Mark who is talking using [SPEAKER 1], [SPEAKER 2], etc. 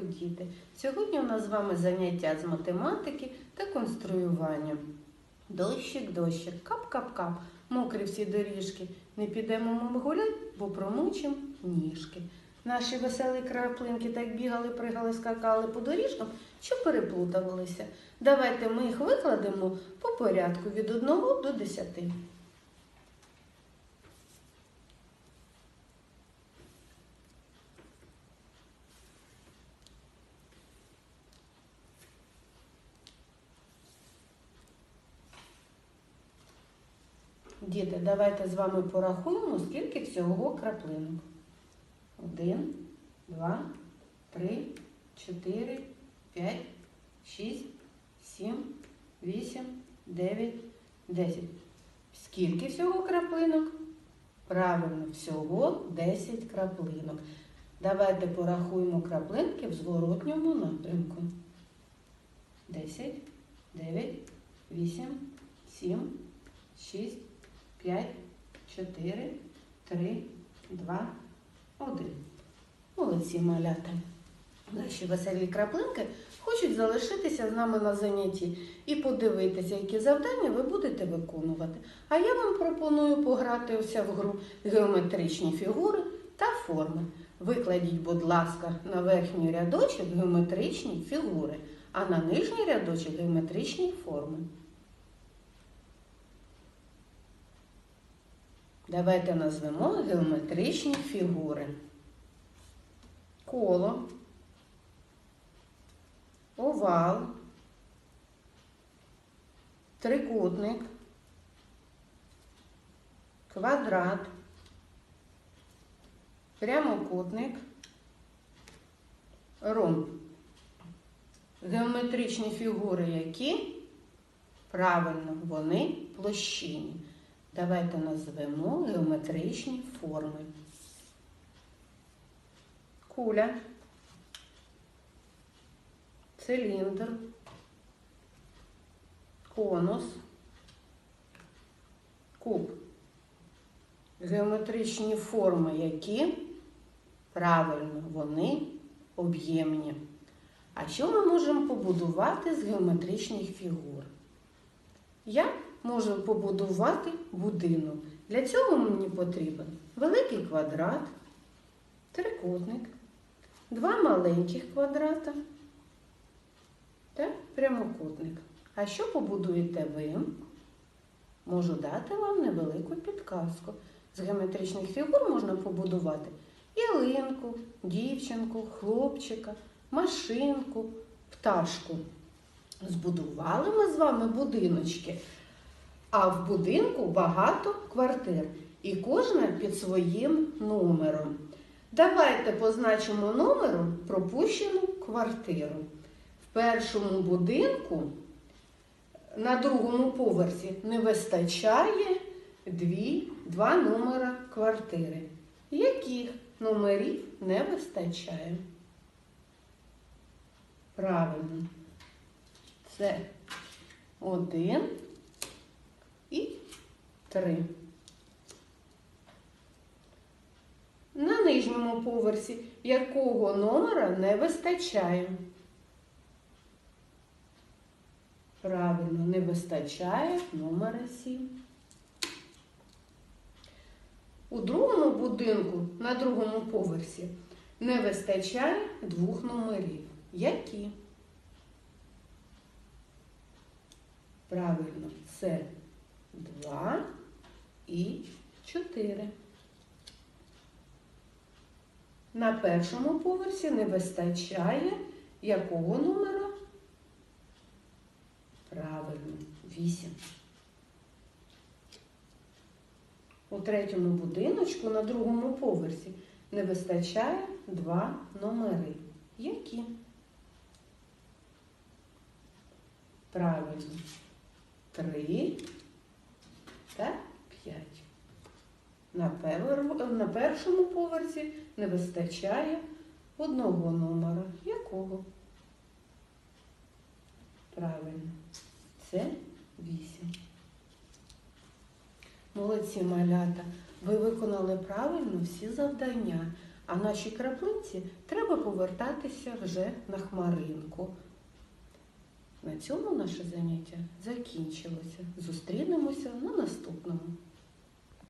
[SPEAKER 1] діти! Сьогодні у нас з вами заняття з математики та конструювання. Дощик, дощик, кап-кап-кап, мокрі всі доріжки. Не підемо ми гулять, бо промочим ніжки. Наші веселі краплинки так бігали, пригали, скакали по доріжкам, що переплутувалися. Давайте ми їх викладемо по порядку від 1 до 10. Діти, давайте з вами порахуємо, скільки всього краплинок. Один, два, три, чотири, п'ять, шість, сім, вісім, дев'ять, десять. Скільки всього краплинок? Правильно, всього 10 краплинок. Давайте порахуємо краплинки в зворотньому напрямку. 10, 9, 8, 7, 6, 5, 4, 3, 2, 1. Молодці малята. Наші веселі краплинки хочуть залишитися з нами на занятті і подивитися, які завдання ви будете виконувати. А я вам пропоную погратися в гру геометричні фігури та форми. Викладіть, будь ласка, на верхній рядочок геометричні фігури, а на нижній рядочок геометричні форми. Давайте назвемо геометричні фігури. Коло, овал, трикутник, квадрат, прямокутник, ромб. Геометричні фігури які? Правильно, вони площинні. Давайте назвемо геометричні форми. Куля, циліндр, конус, куб. Геометричні форми які? Правильно, вони об'ємні. А що ми можемо побудувати з геометричних фігур? Я можу побудувати будинок. Для цього мені потрібен великий квадрат, трикутник, два маленьких квадрата та прямокутник. А що побудуєте ви? Можу дати вам невелику підказку. З геометричних фігур можна побудувати ялинку, дівчинку, хлопчика, машинку, пташку. Збудували ми з вами будиночки, а в будинку багато квартир, і кожна під своїм номером. Давайте позначимо номером пропущену квартиру. В першому будинку на другому поверсі не вистачає дві, два номера квартири. Яких номерів не вистачає? Правильно. Це один і три. На нижньому поверсі якого номера не вистачає? Правильно, не вистачає номера 7. У другому будинку на другому поверсі не вистачає двох номерів. Які? Правильно, це 2 і 4. На першому поверсі не вистачає якого номера? Правильно, 8. У третьому будиночку на другому поверсі не вистачає два номери. Які? Правильно. 3 та 5. На, першому поверсі не вистачає одного номера. Якого? Правильно. Це 8. Молодці малята. Ви виконали правильно всі завдання. а нашій краплинці треба повертатися вже на хмаринку. На цьому наше заняття закінчилося. Зустрінемося на наступному.